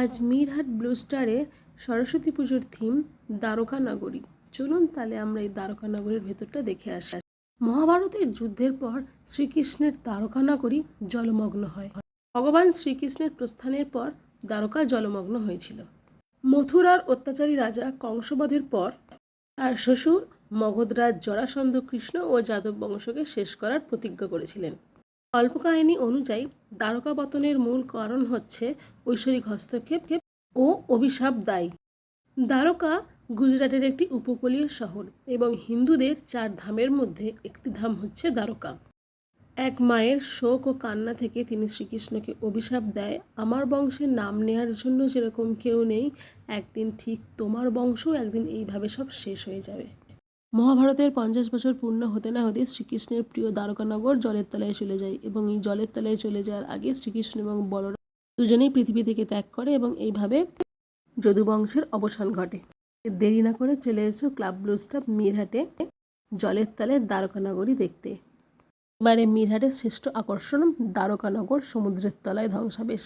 আজ মিরহাট ব্লু স্টারে সরস্বতী পুজোর থিম দ্বারকা নগরী। চলুন তাহলে আমরা এই দ্বারকা নগরীর ভেতরটা দেখে আসি। মহাভারতের যুদ্ধের পর শ্রীকৃষ্ণের দ্বারকা নগরী জলমগ্ন হয়। ভগবান শ্রীকৃষ্ণের প্রস্থানের পর দ্বারকা জলমগ্ন হয়েছিল। মথুরার অত্যাচারী রাজা কংসবধের পর তার শ্বশুর মগধরাজ জরাসন্ধ কৃষ্ণ ও যাদব বংশকে শেষ করার প্রতিজ্ঞা করেছিলেন। কল্পকাহিনী অনুযায়ী দ্বারকা পতনের মূল কারণ হচ্ছে ঐশ্বরিক হস্তক্ষেপ ও অভিশাপ দায়ী। দ্বারকা গুজরাটের একটি উপকূলীয় শহর এবং হিন্দুদের চার ধামের মধ্যে একটি ধাম হচ্ছে দ্বারকা। এক মায়ের শোক ও কান্না থেকে তিনি শ্রীকৃষ্ণকে অভিশাপ দেয়। আমার বংশের নাম নেয়ার জন্য যেরকম কেউ নেই, একদিন ঠিক তোমার বংশ, একদিন এইভাবে সব শেষ হয়ে যাবে। মহাভারতের পঞ্চাশ বছর পূর্ণ হতে না হতে শ্রীকৃষ্ণের প্রিয় দ্বারকানগর জলের তলায় চলে যায় এবং এই জলের তলায় চলে যাওয়ার আগে শ্রীকৃষ্ণ এবং বলরাম দুজনেই পৃথিবী থেকে ত্যাগ করে এবং এইভাবে যদুবংশের অবসান ঘটে। দেরি না করে চলে এসো ক্লাব ব্লু স্টাফ মিরহাটে জলের তলে দ্বারকানগরী দেখতে। এবারে মিরহাটের শ্রেষ্ঠ আকর্ষণ দ্বারকানগর সমুদ্রের তলায় ধ্বংসাবেশ